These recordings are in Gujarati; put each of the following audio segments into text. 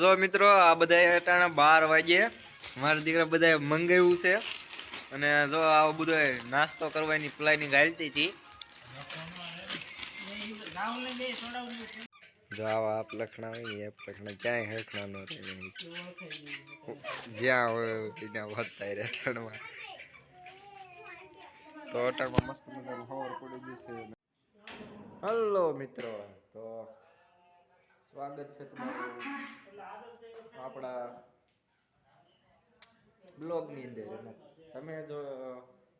જો મિત્રો, આ બધા અટાણા બાર વાગે મારા દીકરા બધા મંગાવ્યું છે. અને જો આવો બધો નાસ્તો કરવાની પ્લાનિંગ હાલતી હતી. જ્યાં હોય ત્યાં વધતા રહે અટાણમાં. તો અટાણમાં મસ્ત મજાનું ખબર પડી જશે હલો મિત્રો, તો સ્વાગત છે તમારું. આપણા બ્લોગની અંદર તમે જો,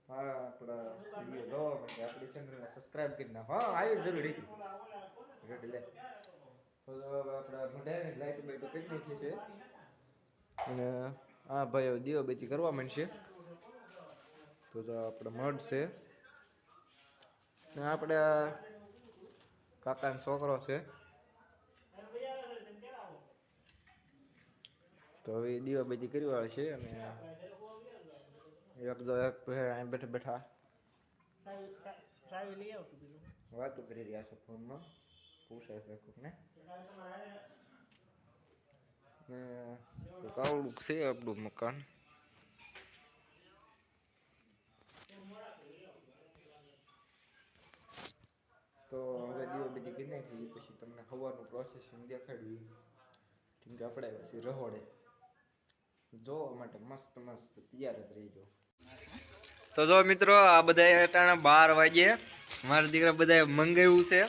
હા, આપણા વીડિયો જોવા માટે આપણી ચેનલને સબસ્ક્રાઇબ કરી નાખો. હા, આવી જરૂરી રેડી, લે. આપણા મોઢાની લાઈટ બાઈટ કરી નાખી છે. અને આ ભાઈ હવે બેચી કરવા માંડશે. તો જો આપણે મઢ છે. ને આપણે કાકાનો છોકરો છે. તો હવે દીવાબત્તી કરી વાળ છે અને એક દો એક બેઠા બેઠા વાતો કરી રહ્યા છો ફોનમાં. પૂછાય છે કોકને. ને તો કાવડું છે આપણું મકાન. તો હવે દીવાબત્તી કરી નાખી પછી તમને હવાનું પ્રોસેસિંગ દેખાડવી. કેમ કે આપણે પછી રહોડે. જોવા માટે મસ્ત મસ્ત તૈયાર જ રહીજો તો જો મિત્રો, આ બધા અટાણા બાર વાગ્યે. મારા દીકરા બધા મંગાવ્યું છે.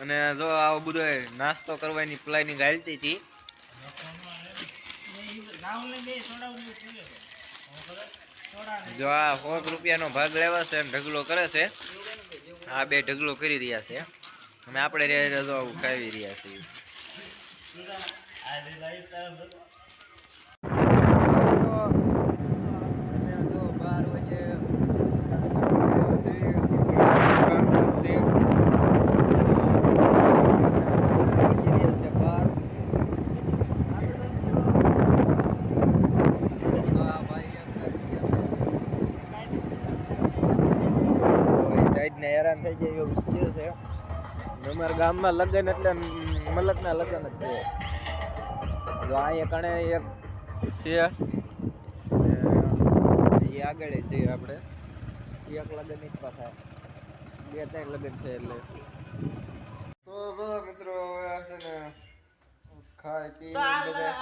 અને જો આ બધો નાસ્તો કરવાની પ્લાનિંગ હાલતી હતી. જો આ સોક રૂપિયાનો ભાગ લેવા છે અને ઢગલો કરે છે. આ બે ઢગલો કરી રહ્યા છે. અને આપણે જો ખાવી રહ્યા છીએ. હેરાન થઈ જાય એવું થયું છે. અમારા ગામમાં લગ્ન એટલે મલકના લગ્ન જ છે. જો અહીંયા કણે એક છે. એ આગળ છે આપણે. એક લગ્ન એક પાછા. બે ત્રણ લગ્ન છે એટલે. તો જો મિત્રો હવે છે ને ખાઈ પી બધા.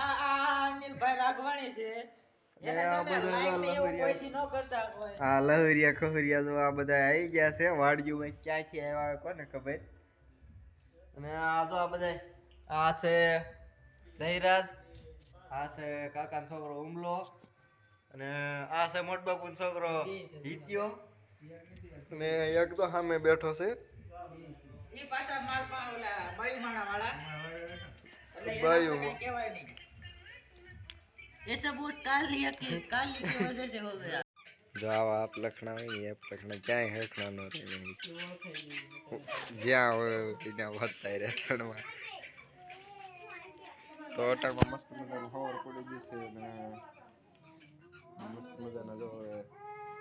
હા લહરિયા. ખહરિયા જો આ બધા આવી ગયા છે. વાડિયું ક્યાંથી આવ્યા કોને ખબર? અને આ તો આ બધા આ છે જયરાજ આ છે કાકાનો છોકરો ઉમલો અને આ છે મોટબાપુનો છોકરો હિત્યો. ને એક તો સામે બેઠો છે. બાયું ये सब उस काली की काली की वजह से हो गया જો આવા આપ લખણા હોય ને એપ લખણા ક્યાંય હખણા ન રહે જ્યાં હોય ત્યાં વધતા રહે અટાણમાં તો અટાણમાં મસ્ત મજાનું ખબર પડી જશે અને મસ્ત મજાના જો હવે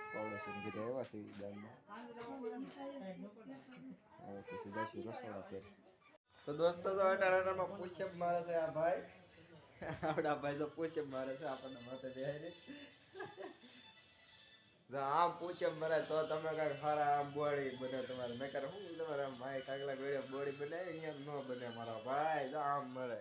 પાવડા છે કીધા એવા છે ઈ દાળમાં હવે પછી જઈશું રસોડા પર તો દોસ્તો તો અટાણામાં પૂછપ મારે છે આ ભાઈ આપણા ભાઈ તો પૂછે મારે છે આપણને માથે બેહાય ને આમ પૂછે મારે, તો તમે કાંઈક સારા આમ બોડી બને તમારે. મેં કરે શું તમારે આમ ભાઈ કાગલા ગળે બોડી બનાવી એમ ન બને મારા ભાઈ. તો આમ મરે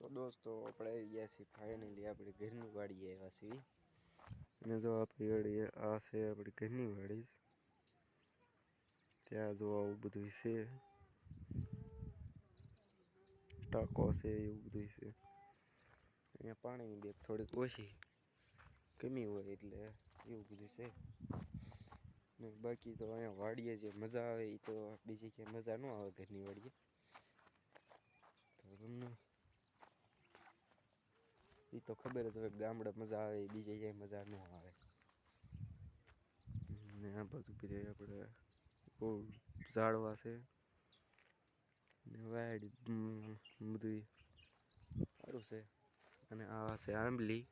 તો દોસ્તો આપણે આવી ગયા છીએ ફાઇનલી આપણી ઘરની વાડી આવ્યા છીએ અને જો આપણી વાડી આ છે આપણી ઘરની વાડી. ત્યાં જો આવું બધું છે. ટાંકો છે, એવું બધું છે. અહીંયા પાણીની બેગ થોડીક ઓછી કમી હોય એટલે એવું બધું છે. ને બાકી તો અહીંયા વાડીએ જે મજા આવે એ તો બીજી ક્યાંય મજા ન આવે ઘરની વાડીએ. તો તમને એ તો ખબર જ હોય ગામડે મજા આવે બીજે ક્યાંય મજા ન આવે. ને આ બાજુ બીજે આપણે બહુ ઝાડવા છે. ને વાડી બધું સારું છે. અને આ છે આંબલી,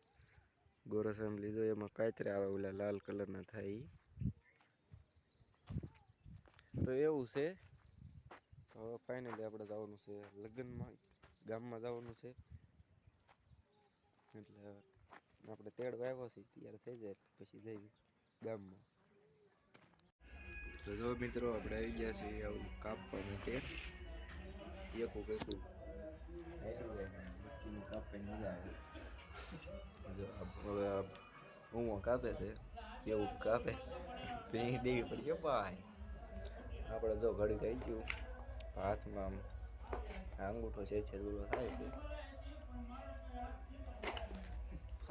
ગોરસ આંબલી, જો એમાં કાતરે આવે ઓલા લાલ કલરના થાય. તો એવું છે. હવે ફાઇનલી આપણે જવાનું છે લગ્નમાં, ગામમાં જવાનું છે. એટલે આપણે તેડવા આવ્યો છે તૈયાર થઈ જાય પછી જઈએ ગામમાં. તો જો મિત્રો આપણે આવી ગયા છીએ આવું કાપવા માટે એકું ને મસ્તીનું કાપવાની મજા આવે. જો હવે ઊંઘો કાપે છે કેવું કાપે? તે દેવી પડશે ભાઈ આપણે જો ઘડી થઈ ગયું હાથમાં આમ અંગૂઠો છે છે થાય છે.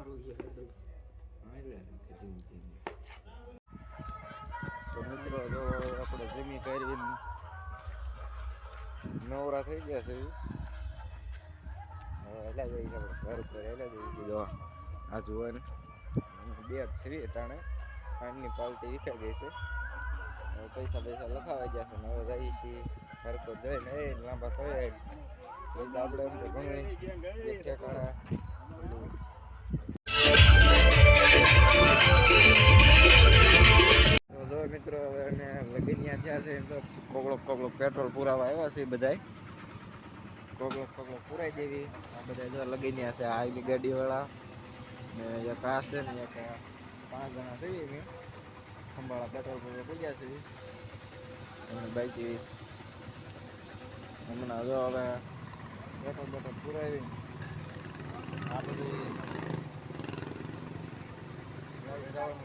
તો મિત્રો જો આપણે જમી કરીને નવરા થઈ ગયા છે. હવે એલા જઈ છે ઘર ઉપર એલા જઈ જો આ જુવાન બે જ છે ટાણે. પાણીની પાલટી વિખાઈ ગઈ છે. હવે પૈસા પૈસા લખાવા ગયા છે. હવે જઈએ છીએ ઘર પર જઈને. એ લાંબા થયા. એ આપણે એમ તો ઘણું એક ઠેકાણા મિત્રો, હવે એને લગીન્યા થયા છે એમ તો કોગળો કોગળો પેટ્રોલ પુરાવા આવ્યા છે બધાય. કોગળો કોગળો પુરાઈ દેવી. આ બધા જો લગીન્યા છે, આ ગાડીવાળા. ને એક આ છે ને એક પાંચ જણા છે એમ ખંભાળા પેટ્રોલ પુરવા પૂગ્યા છે. અને બાઈક હમણાં જો હવે પેટ્રોલ પેટ્રોલ પુરાવી. આ બધી જવાનું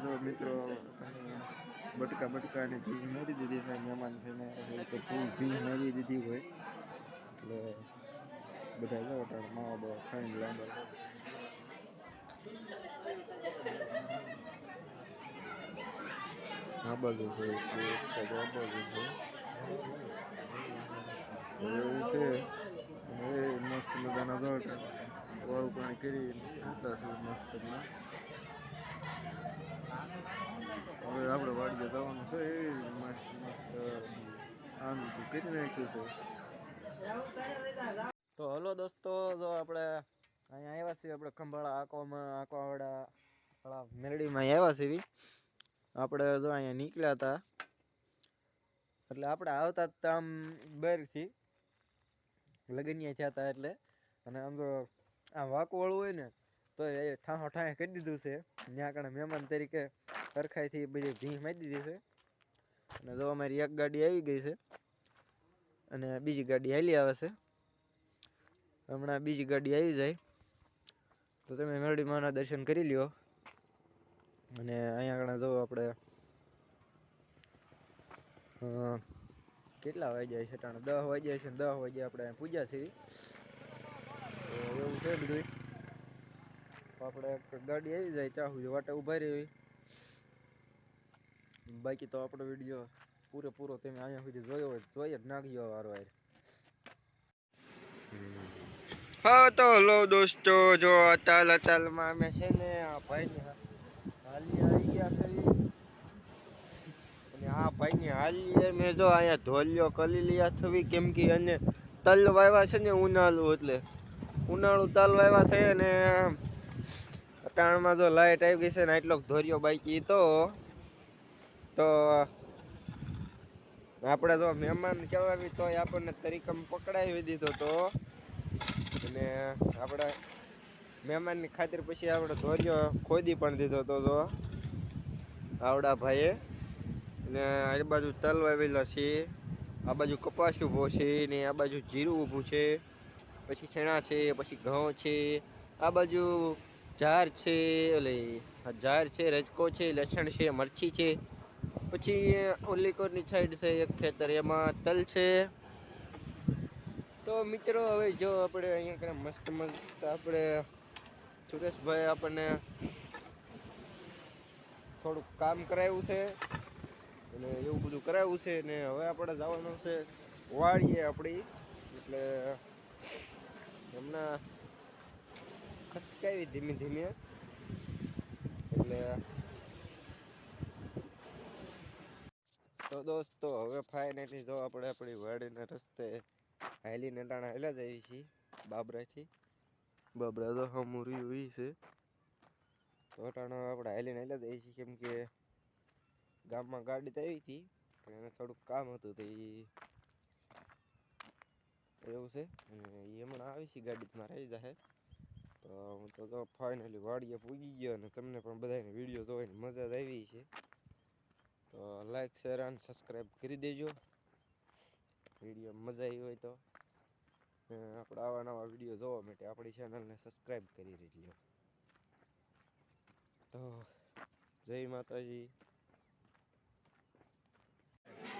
છે મિત્રો બટકા બટકા ને ભીંગ મારી દીધી છે મહેમાન થઈને એટલે તો ફૂલ ભીંગ મારી દીધી હોય એટલે બધા જવા તાર માવા બાવા ખાઈને લાંબા આ બાજુ છે આ બાજુ છે મસ્ત મજાના જાવ વાળું પાણી કરી ઉતા છે, મસ્ત હવે આપણે વાડીએ જવાનું છે, એ મસ્ત મસ્ત. આનંદ કરી નાખ્યું છે. તો હલો દોસ્તો, જો આપણે અહીંયા આવ્યા છીએ આપણે ખંભાળા આંકોમાં આંકોવાડા મેરડીમાં આવ્યા છીએ. આપણે જો અહીંયા નીકળ્યા હતા. એટલે આપણે આવતા જ આમ બહારથી લગનિયા થયા હતા એટલે. અને આમ તો આ વાંકવાળું હોય ને, તો એ ઠાહો ઠાહે કરી દીધું છે. ત્યાં કણે મહેમાન તરીકે સરખાઈથી બધી ભીંગ મારી દીધી છે. અને જો અમારી એક ગાડી આવી ગઈ છે, અને બીજી ગાડી હાલી આવે છે. હમણાં બીજી ગાડી આવી જાય. તો તમે મેરડી માના દર્શન કરી લ્યો. અને અહીંયા આગળ જવું આપણે કેટલા વાગ્યા છે? ટાણે દસ વાગ્યા છે દસ વાગ્યા આપણે પૂજા છે એવું છે બધું આપણે ગાડી આવી જાય ત્યાં સુધી વાટે ઊભા રહી બાકી તો આપણો વીડિયો પૂરેપૂરો તમે અહીંયા સુધી જોયો હોય જોઈએ જોઈ જ નાખ્યો વારો વાર. હા, તો હલો દોસ્તો, જો અતાલ અતાલમાં અમે છે ને, આ ભાઈ હાલી આવી ગયા છે. આ ભાઈની હાલી મેં જો અહીંયા ધોલિયો કલી લીયા થવી કેમ કે અને તલ વાવ્યા છે ને ઉનાળું એટલે. ઉનાળું તલ વાવ્યા છે ને અટાણમાં જો લાઈટ આવી ગઈ છે ને એટલો ધોરિયો બાકી તો તો આપણે જો મહેમાન કહેવાવી તો આપણને તરીકમ પકડાવી દીધો તો. અને આપણે મહેમાનની ખાતર પછી આપણે ધોરિયો ખોદી પણ દીધો તો જો. આવડા ભાઈએ. ને આ બાજુ તલ વાવેલા છે. આ બાજુ કપાસ ઊભો છે ને આ બાજુ જીરું ઊભું છે. પછી ચણા છે, પછી ઘઉં છે. આ બાજુ ઝાર છે આ ઝાર છે, રજકો છે, લસણ છે, મરચી છે. પછી ઓલીકોરની સાઈડ છે, એક ખેતર એમાં તલ છે. તો મિત્રો, હવે જો આપણે અહીંયા કરે મસ્ત મસ્ત આપણે સુરેશભાઈ આપણને થોડુંક કામ કરાવ્યું છે. અને એવું બધું કરાવ્યું છે ને હવે આપણે જવાનું છે વાડીએ આપણી. એટલે હમણાં ખસકાવી ધીમે ધીમે. એટલે તો દોસ્તો, હવે ફાઇનલી જો આપણે આપણી વાડીના રસ્તે હાલીને ટાણા હેલા જઈએ છીએ બાબરાથી. બાબરા તો હમુરી હોય છે. તો આપણે હાલીને હેલા જઈએ છીએ કેમ કે ગામમાં ગાડી તો આવી હતી, પણ એને થોડુંક કામ હતું તો એ એવું છે. અને એ હમણાં આવી છે ગાડી મારે આવી જશે તો હું તો ફાઇનલી વાડીએ પૂગી ગયો અને તમને પણ બધાને વીડિયો જોવાની મજા જ આવી છે. તો લાઈક શેર અને સબસ્ક્રાઈબ કરી દેજો. વીડિયો મજા આવી હોય તો. આપણે આવા નવા વીડિયો જોવા માટે આપણી ચેનલને સબસ્ક્રાઈબ કરી લેજો તો જય માતાજી.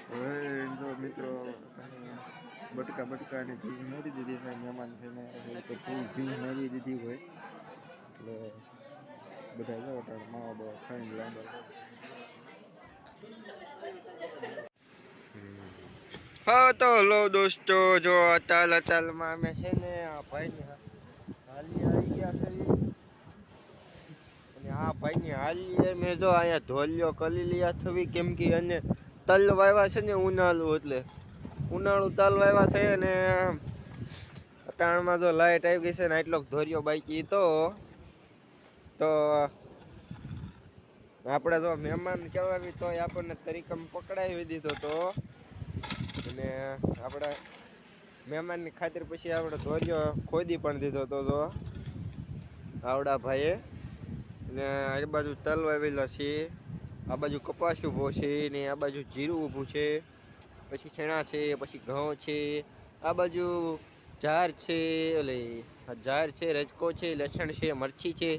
હવે બટકા બટકા ને ભીંગ મારી દીધી છે મહેમાન થઈને તો ફૂલ ભીંગ મારી દીધી હોય એટલે બધા જાઓ તારે માવા બાવા ખાઈને લાંબા હા તો હલો દોસ્તો જો અતાલ અતાલમાં અમે છે ને આ ભાઈને હાલી આવી ગયા છે અને આ ભાઈની હાલી મેં જો અહીંયા ધોલિયો કલીલિયા થવી કેમ કે અને તલ વાવ્યા છે ને ઉનાળું એટલે. ઉનાળું તલ વાવ્યા છે ને અટાણમાં જો લાઈટ આવી ગઈ છે ને આટલો ધોર્યો બાઈકી તો તો આપણે જો મહેમાન કહેવાવી તો આપણને તરીકમ પકડાવી દીધો તો. અને આપણે મહેમાનની ખાતર પછી આપણે ધોરિયો ખોદી પણ દીધો તો જો. આવડા ભાઈએ ને આ બાજુ તલ વાવેલો છે. આ બાજુ કપાસ ઊભો છે ને આ બાજુ જીરું ઊભું છે. પછી ચણા છે, પછી ઘઉં છે, આ બાજુ ઝાર છે એટલે ઝાર છે, રજકો છે, લસણ છે, મરચી છે.